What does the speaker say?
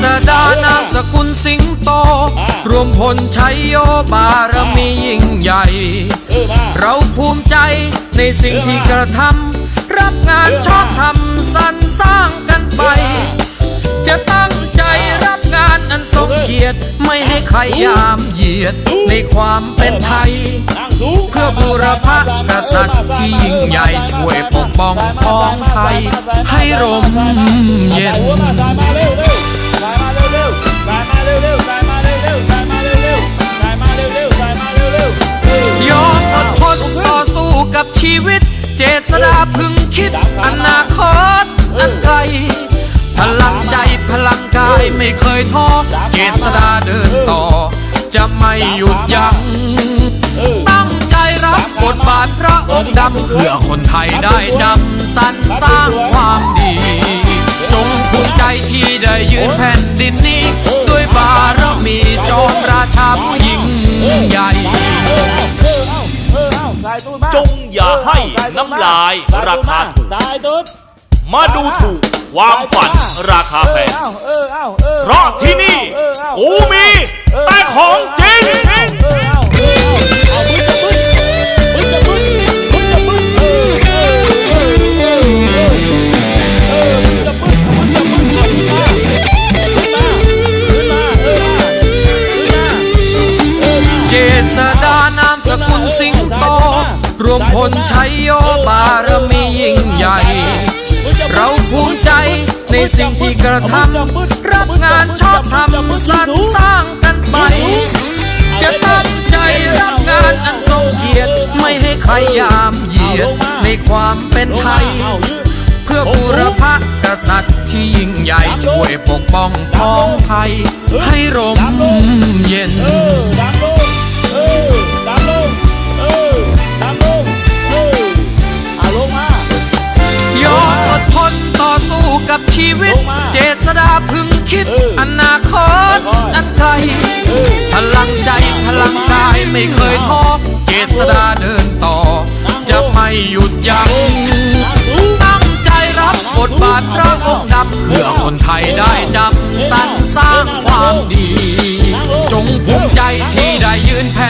ษดานามสกุลสิงโต รวมพลชัยโยบารมียิ่งใหญ่เออมาเราภูมิใจในสิ่งที่กระทำรับงานชอบทำสรรสร้างกันไป จะตั้งใจรับงานอันทรงเกียรติไม่ให้ใครยามเหยียดในความเป็นไทยนั่งสูงเพื่อบูรพกษัตริย์ที่ยิ่งใหญ่ช่วยปกป้องพ้องไทย ให้ร่มเย็น ษดาพึงคิดอนาคตอันไกล พลังใจพลังกายไม่เคยท้อเจษดาเดินต่อ จะไม่หยุดยัง้งเออตั้งใจรับบทบาทพระองค์ดำเพื่อคนไทยได้จำสรรสร้างความดี จงภูมิใจที่ได้ยืนแผ่นดินนี้ ด้วยบารมีจอมราชาผู้ยิ่งใหญ่เออเออเอาเออเอาสายตูดมาจง อย่าให้น้ำลาย ราคาถูกสายตูดมาดูถูกความฝันราคาแพงเออเออเอาเออเพราะที่นี่เออเอากูมีแต่ของจริง วมพลชัยโยบารมียิ่งใหญ่ เราภูมิใจในสิ่งที่กระทำรับงานชอบทำสรรสร้างกันไป จะตั้งใจรับงานอันทรงเกียรติไม่ให้ใครยามเหยียดในความเป็นไทย เพื่อบูรพกษัตริย์ที่ยิ่งใหญ่ช่วยปกป้องพ้องไทยให้ร่มเย็น พึงคิดเอออนาคตค่อยๆอันไกลเออพลังใจพลังกายไม่เคยท้อเจษดาเดินต่อ จะไม่หยุดยัง้งนั่งสูงตั้งใจรับบทบาทพระองค์ดำเพื่อคนไทยได้จำสรรสร้างความดี จงภูมิใจที่ได้ยืนแผ่นดินนี้